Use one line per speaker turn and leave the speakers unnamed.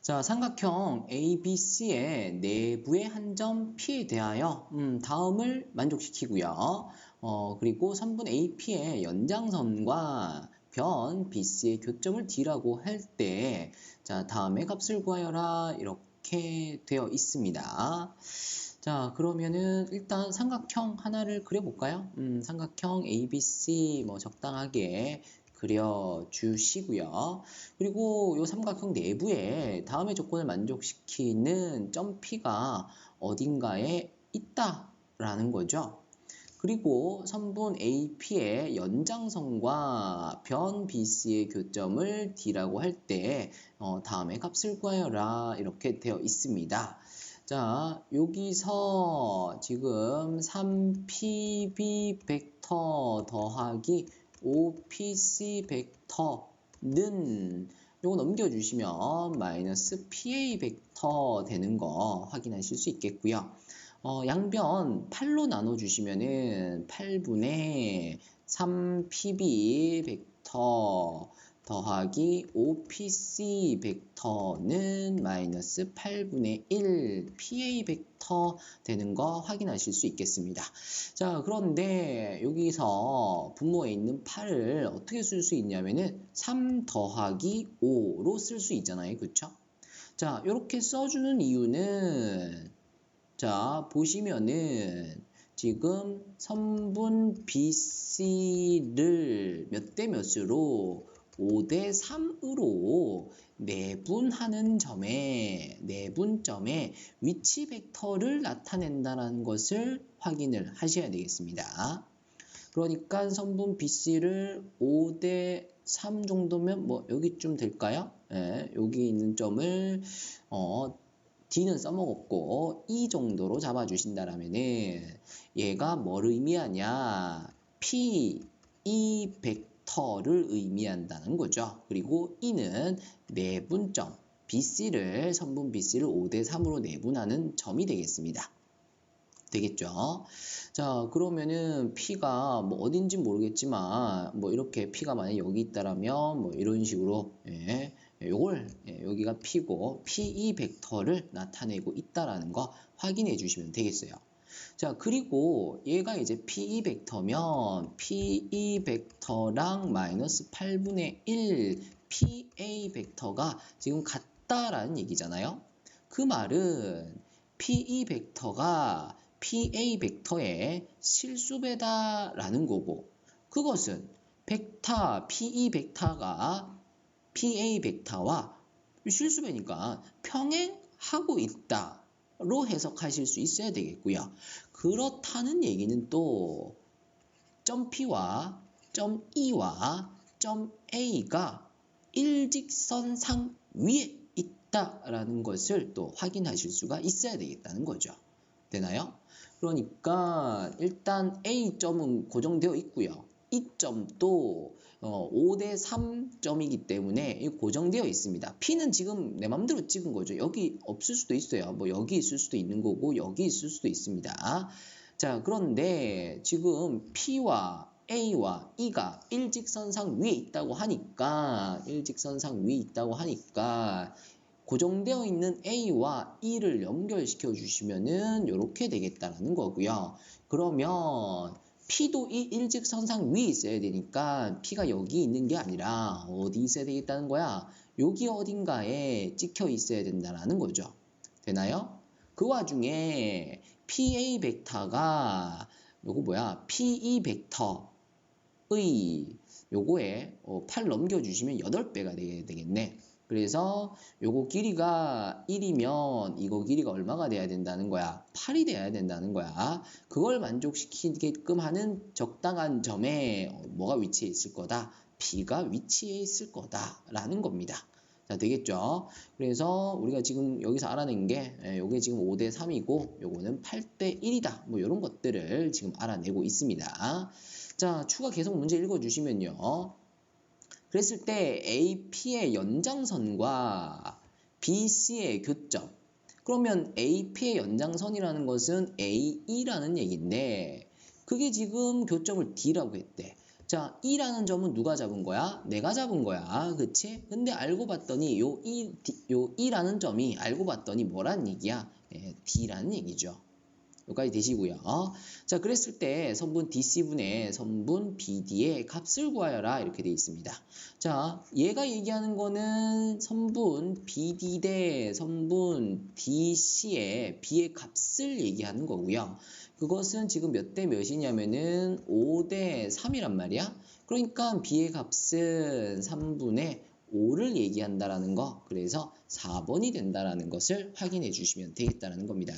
자, 삼각형 ABC의 내부의 한 점 P에 대하여 음, 다음을 만족시키고요. 어, 그리고 3분 AP의 연장선과 변 BC의 교점을 D라고 할 때, 자, 다음에 값을 구하여라. 이렇게 되어 있습니다. 자, 그러면은 일단 삼각형 하나를 그려볼까요? 음, 삼각형 ABC 뭐 적당하게 그려주시고요. 그리고 이 삼각형 내부에 다음의 조건을 만족시키는 점 P가 어딘가에 있다라는 거죠. 그리고 선분 AP의 연장선과 변 BC의 교점을 D라고 할때 어, 다음에 값을 구하여라 이렇게 되어 있습니다. 자, 여기서 지금 3PB 벡터 더하기 OPC 벡터는 요거 넘겨주시면 마이너스 PA 벡터 되는 거 확인하실 수 있겠고요. 어, 양변 8로 나눠주시면은 8분의 3PB 벡터 더하기 OPC 벡터는 마이너스 8분의 1 PA 벡터 되는 거 확인하실 수 있겠습니다. 자, 그런데 여기서 분모에 있는 8을 어떻게 쓸 수 있냐면은 3 더하기 5로 쓸 수 있잖아요. 그쵸? 자, 이렇게 써주는 이유는 자, 보시면은 지금 선분 BC를 몇 대 몇으로 5대 3으로 내분하는 점에 내분점에 위치 벡터를 나타낸다는 것을 확인을 하셔야 되겠습니다. 그러니까 선분 BC를 5대 3 정도면 뭐 여기쯤 될까요? 예, 여기 있는 점을 어, D는 써먹었고 이 정도로 잡아주신다라면은 얘가 뭘 의미하냐? P, E 벡터 를 의미한다는 거죠. 그리고 E는 내분점 BC를 선분 BC를 5대 3으로 내분하는 점이 되겠습니다. 되겠죠. 자, 그러면은 P가 뭐 어딘지 모르겠지만 뭐 이렇게 P가 만약 여기 있다라면 뭐 이런 식으로 예, 요걸 예, 여기가 P고 PE 벡터를 나타내고 있다라는 거 확인해 주시면 되겠어요. 자, 그리고 얘가 이제 PE 벡터면 PE 벡터랑 마이너스 8분의 1 PA 벡터가 지금 같다라는 얘기잖아요. 그 말은 PE 벡터가 PA 벡터의 실수배다라는 거고 그것은 벡터 PE 벡터가 PA 벡터와 실수배니까 평행하고 있다 로 해석하실 수 있어야 되겠고요. 그렇다는 얘기는 또 점 P와 점 E와 점 A가 일직선상 위에 있다라는 것을 또 확인하실 수가 있어야 되겠다는 거죠. 되나요? 그러니까 일단 A점은 고정되어 있고요. 이 점도 어, 5대 3점이기 때문에 고정되어 있습니다. P는 지금 내 맘대로 찍은 거죠. 여기 없을 수도 있어요. 뭐 여기 있을 수도 있는 거고 여기 있을 수도 있습니다. 자 그런데 지금 P와 A와 E가 일직선상 위에 있다고 하니까 일직선상 위에 있다고 하니까 고정되어 있는 A와 E를 연결시켜 주시면은 이렇게 되겠다라는 거고요. 그러면 P도 이 일직선상 위에 있어야 되니까 P가 여기 있는 게 아니라 어디 있어야 되겠다는 거야? 여기 어딘가에 찍혀 있어야 된다는 거죠. 되나요? 그 와중에 PA 벡터가 요거 뭐야? PE 벡터의 요거에 8 어, 넘겨주시면 8배가 되겠네. 그래서 요거 길이가 1이면 이거 길이가 얼마가 돼야 된다는 거야? 8이 돼야 된다는 거야. 그걸 만족시키게끔 하는 적당한 점에 뭐가 위치해 있을 거다? B가 위치해 있을 거다. 라는 겁니다. 자, 되겠죠? 그래서 우리가 지금 여기서 알아낸 게, 요게 예, 지금 5대 3이고, 요거는 8대 1이다. 뭐, 이런 것들을 지금 알아내고 있습니다. 자, 추가 계속 문제 읽어주시면요. 그랬을 때 AP의 연장선과 BC의 교점. 그러면 AP의 연장선이라는 것은 AE라는 얘기인데 그게 지금 교점을 D라고 했대. 자, 2라는 점은 누가 잡은 거야? 내가 잡은 거야. 그치? 근데 알고 봤더니 요 2, 요 2라는 점이 알고 봤더니 뭐란 얘기야? 예, D라는 얘기죠. 여기까지 되시고요. 자, 그랬을 때 선분 DC분의 선분 BD의 값을 구하여라 이렇게 되어 있습니다. 자, 얘가 얘기하는 거는 선분 BD 대 선분 DC의 B의 값을 얘기하는 거고요. 그것은 지금 몇 대 몇이냐면은 5 대 3이란 말이야. 그러니까 B의 값은 3분의 5를 얘기한다라는 거. 그래서 4번이 된다라는 것을 확인해 주시면 되겠다라는 겁니다.